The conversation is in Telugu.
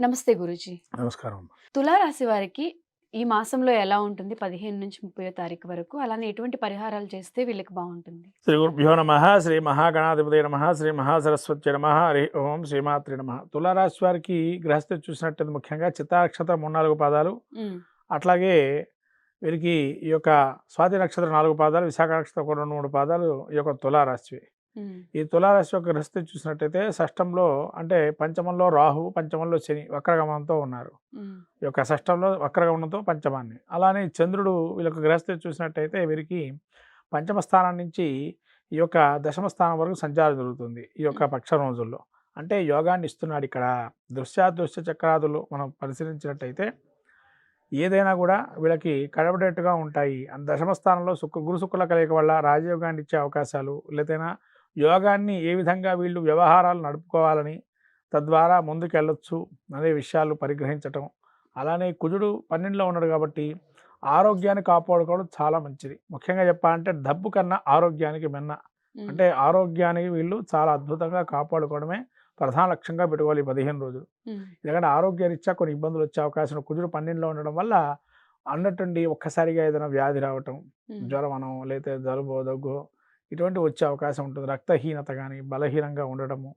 నమస్తే గురుజీ. నమస్కారం. తులారాశి వారికి ఈ మాసంలో ఎలా ఉంటుంది? పదిహేను నుంచి ముప్పై తారీఖు వరకు అలానే ఎటువంటి పరిహారాలు చేస్తే వీళ్ళకి బాగుంటుంది? శ్రీ గురుభ్యో నమ శ్రీ మహాగణాధిపతి నమ శ్రీ మహాసరస్వతి నమ హరి ఓం శ్రీమాత్రి నమ. తులారాశి వారికి గ్రహస్థితి చూసినట్టయితే ముఖ్యంగా చిత్తానక్షత్రం మూడు నాలుగు పాదాలు. అట్లాగే వీరికి ఈ యొక్క స్వాతి నక్షత్రం నాలుగు పాదాలు విశాఖ నక్షత్రం ఒక రెండు మూడు పాదాలు ఈ యొక్క తులారాశివి. ఈ తులారాశి యొక్క గ్రహస్థితి చూసినట్టయితే షష్టంలో అంటే పంచమంలో రాహు పంచమంలో శని వక్రగమనంతో ఉన్నారు. ఈ యొక్క షష్టంలో వక్రగమనంతో పంచమాన్ని. అలానే చంద్రుడు వీళ్ళకి గ్రహస్థితి చూసినట్టయితే వీరికి పంచమ స్థానం నుంచి ఈ యొక్క దశమ స్థానం వరకు సంచారం జరుగుతుంది ఈ యొక్క పక్ష రోజుల్లో. అంటే యోగాన్ని ఇస్తున్నాడు ఇక్కడ. దృశ్యాదృశ్య చక్రాదులు మనం పరిశీలించినట్టయితే ఏదైనా కూడా వీళ్ళకి కడబడేట్టుగా ఉంటాయి. దశమ స్థానంలో శుక్ర గురు శుక్రుల కలయిక వల్ల రాజయోగాన్ని ఇచ్చే అవకాశాలు లేదైనా యోగాన్ని ఏ విధంగా వీళ్ళు వ్యవహారాలు నడుపుకోవాలని తద్వారా ముందుకెళ్ళొచ్చు అనే విషయాలు పరిగ్రహించటం. అలానే కుజుడు పన్నెండులో ఉన్నాడు కాబట్టి ఆరోగ్యాన్ని కాపాడుకోవడం చాలా మంచిది. ముఖ్యంగా చెప్పాలంటే డబ్బు కన్నా ఆరోగ్యానికి మిన్న. అంటే ఆరోగ్యానికి వీళ్ళు చాలా అద్భుతంగా కాపాడుకోవడమే ప్రధాన లక్ష్యంగా పెట్టుకోవాలి ఈ పదిహేను రోజులు. ఎందుకంటే ఆరోగ్యరీత్యా కొన్ని ఇబ్బందులు వచ్చే అవకాశం. కుజుడు పన్నెండులో ఉండడం వల్ల అన్నట్టుండి ఒక్కసారిగా ఏదైనా వ్యాధి రావటం జ్వరం అనో లేకపోతే జలుబో దగ్గు ఇటువంటి వచ్చే అవకాశం ఉంటుంది. రక్తహీనత కానీ బలహీనంగా ఉండడము.